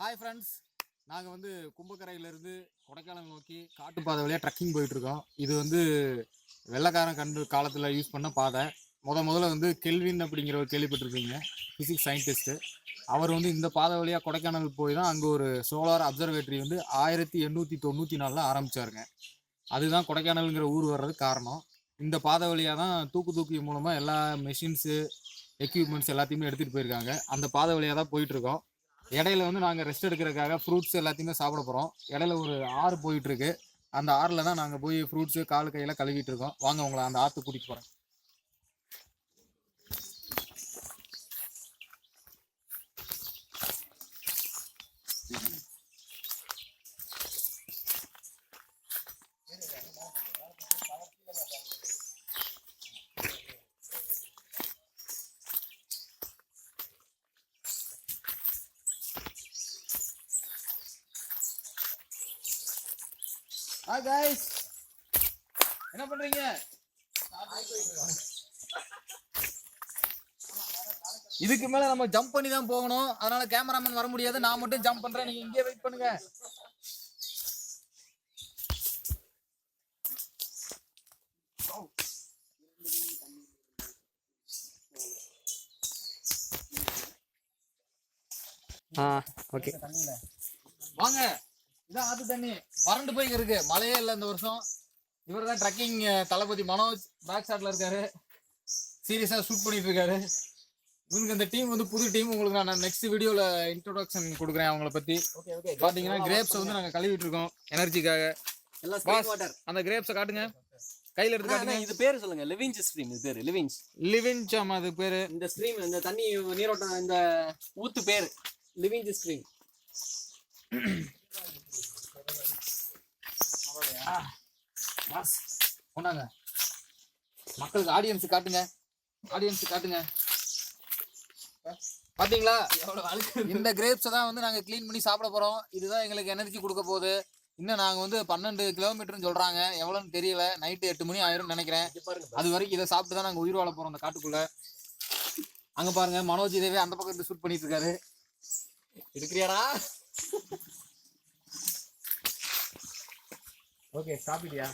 Hi friends நாங்கள் வந்து கும்பக்கரையிலேருந்து கொடைக்கானல் நோக்கி காட்டுப்பாதை வழியாக ட்ரக்கிங் போயிட்டுருக்கோம். இது வந்து வெள்ளைக்காரன் கண்டு காலத்தில் யூஸ் பண்ண பாதை. முத முதல்ல வந்து கெல்வின் அப்படிங்கிறவர் கேள்விப்பட்டிருப்பீங்க. ஃபிசிக்ஸ் சயின்டிஸ்ட்டு அவர் வந்து இந்த பாதை வழியாக கொடைக்கானல் போய் தான் அங்கே ஒரு சோலார் அப்சர்வேட்டரி வந்து ஆயிரத்தி எண்ணூற்றி தொண்ணூற்றி நாலில் ஆரம்பிச்சாருங்க. அதுதான் கொடைக்கானலுங்கிற ஊர் வர்றதுக்கு காரணம். இந்த பாதை வழியாக தான் தூக்கு தூக்கி மூலமாக எல்லா மெஷின்ஸு எக்யூப்மெண்ட்ஸ் எல்லாத்தையுமே எடுத்துகிட்டு போயிருக்காங்க. அந்த பாதை வழியாக தான் போயிட்டுருக்கோம். இடையில வந்து நாங்கள் ரெஸ்ட் எடுக்கிறதுக்காக ஃப்ரூட்ஸ் எல்லாத்தையுமே சாப்பிட போகிறோம் இடையில ஒரு ஆறு போயிட்டுருக்கு அந்த ஆறில் தான் நாங்கள் போய் ஃப்ரூட்ஸு கால் கையெல்லாம் கழுவிட்டு இருக்கோம். வாங்க உங்களை அந்த ஆற்று கூட்டிகிட்டு போகிறேன் ஹாய் கைஸ் என்ன பண்றீங்க? இதுக்கு மேல நம்ம ஜம்ப் பண்ணி தான் போகணும். அதனால கேமராமேன் வர முடியாது. நான் மட்டும் ஜம்ப் பண்றேன். நீங்க இங்கே வெயிட் பண்ணுங்க. ஆ ஓகே வாங்க. இதான் ஆத்து தண்ணி. வறண்டு போய் இருக்கு. மழையே இல்லை இந்த வருஷம். இவர் தான் ட்ரக்கிங் தளபதி மனோஜ் பேக் ஷாட்ல இருக்காரு. சீரியஸா ஷூட் பண்ணிட்டு இருக்காரு. இவனுக்கு இந்த டீம் வந்து புது டீம் உங்களுக்கு நான் நெக்ஸ்ட் வீடியோல இன்ட்ரோடக்ஷன் கொடுக்குறேன் அவங்கள ஓகே பாத்தீங்கன்னா கிரேப்ஸ் வந்து நாங்க கழுவிட்டு இருக்கோம் எனர்ஜிக்காக அந்த கிரேப்ஸை காட்டுங்க. கையில எடுத்து காட்டுங்க. இது பேர் சொல்லுங்க. லிவிஞ்ச் ஸ்ட்ரீம் இது பேர். லிவிஞ்ச் லிவின்ச் ஆமா அது பேரு. இந்த ஸ்ட்ரீம் இந்த தண்ணி நீரோட்டம் இந்த ஊத்து பேர். லிவிஞ்ச் ஸ்ட்ரீம் பாஸ் கொண்டாங்க. மக்களுக்கு ஆடியன்ஸ் காட்டுங்க. ஆடியன்ஸ் காட்டுங்க. அழுக்கு இந்த கிரேப்ஸை தான் வந்து நாங்க க்ளீன் பண்ணி சாப்பிட போறோம். இதுதான் எங்களுக்கு எனர்ஜி கொடுக்க போகுது. இன்னும் நாங்க வந்து பன்னெண்டு கிலோமீட்டர்னு சொல்றாங்க. எவ்வளோன்னு தெரியல. நைட்டு எட்டு மணி ஆயிரும் நினைக்கிறேன். அது வரைக்கும் இதை சாப்பிட்டு தான் நாங்க உயிர் வாழ போறோம் அந்த காட்டுக்குள்ள. அங்க பாருங்க மனோஜ் இதேவே அந்த பக்கம் இருந்து ஷூட் பண்ணிட்டு இருக்காரு. இருக்கிறியாடா ஓகே சாப்பிட்டியா?